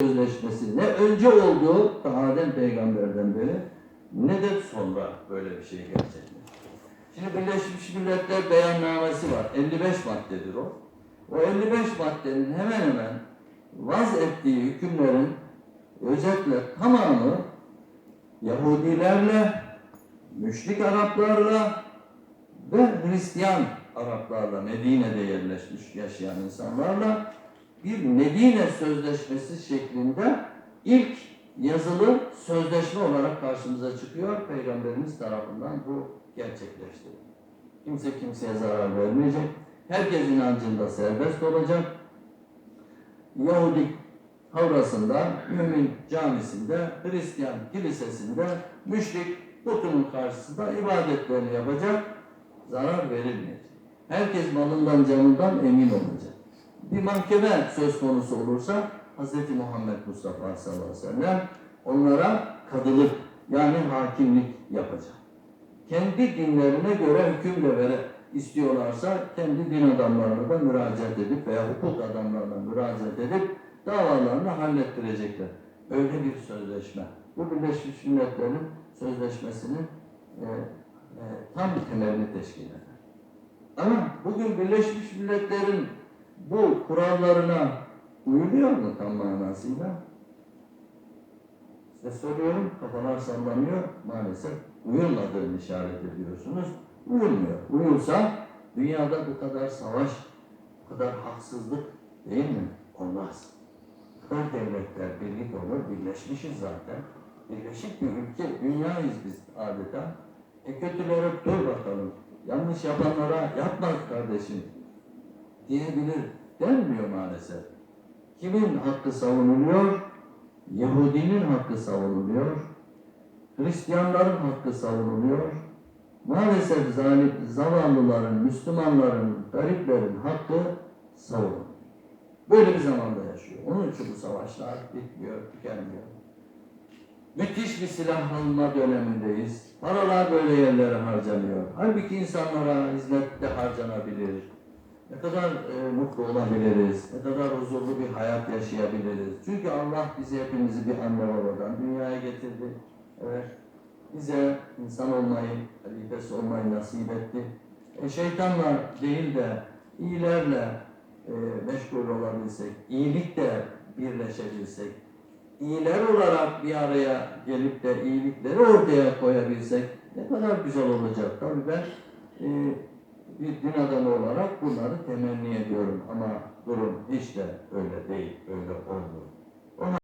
sözleşmesi ne önce oldu Adem peygamberden beri ne de sonra böyle bir şey gerçekleşti. Şimdi Birleşmiş Milletler beyannamesi var. 55 maddedir o. O 55 maddenin hemen hemen vaz ettiği hükümlerin özetle tamamı Yahudilerle, müşrik Araplarla ve Hristiyan Araplarla Medine'de yerleşmiş yaşayan insanlarla bir Medine Sözleşmesi şeklinde ilk yazılı sözleşme olarak karşımıza çıkıyor. Peygamberimiz tarafından bu gerçekleşti. Kimse kimseye zarar vermeyecek. Herkes inancında serbest olacak. Yahudi havrasında, mümin camisinde, Hristiyan kilisesinde, müşrik putunun karşısında ibadetlerini yapacak, zarar verilmeyecek. Herkes malından canından emin olacak. Bir mahkeme söz konusu olursa Hz. Muhammed Mustafa sallallahu aleyhi ve sellem onlara kadılık yani hakimlik yapacak. Kendi dinlerine göre hüküm de vere istiyorlarsa kendi din adamlarına da müracaat edip veya hukuk adamlarına müracaat edip davalarını hallettirecekler. Öyle bir sözleşme. Bu Birleşmiş Milletler'in sözleşmesinin e, e, tam temelini teşkil eder. Ama bugün Birleşmiş Milletler'in bu kurallarına uyuluyor mu tam manasıyla? Size soruyorum, kafalar sallanıyor. Maalesef uyulmadığını işaret ediyorsunuz. Uyulmuyor. Uyulsa dünyada bu kadar savaş, bu kadar haksızlık değil mi? Olmaz. Kadar devletler birlik olur, birleşmişiz zaten. Birleşik bir ülke, dünyayız biz adeta. E kötülere dur bakalım. Yanlış yapanlara yapma kardeşim diyebilir. Denmiyor maalesef. Kimin hakkı savunuluyor? Yahudinin hakkı savunuluyor. Hristiyanların hakkı savunuluyor. Maalesef zalim, zavallıların, Müslümanların, gariplerin hakkı savunuluyor. Böyle bir zamanda yaşıyor. Onun için bu savaşlar bitmiyor, tükenmiyor. Müthiş bir silahlanma dönemindeyiz. Paralar böyle yerlere harcanıyor. Halbuki insanlara hizmette harcanabilir. Ne kadar e, mutlu olabiliriz, ne kadar huzurlu bir hayat yaşayabiliriz. Çünkü Allah bizi hepimizi bir anne babadan dünyaya getirdi. Evet, bize insan olmayı, halifesi olmayı nasip etti. E, şeytanla değil de iyilerle e, meşgul olabilsek, iyilikle birleşebilsek, iyiler olarak bir araya gelip de iyilikleri ortaya koyabilsek ne kadar güzel olacak. Tabii ben e, bir din adamı olarak temenni ediyorum ama durum hiç de öyle değil, öyle oldu.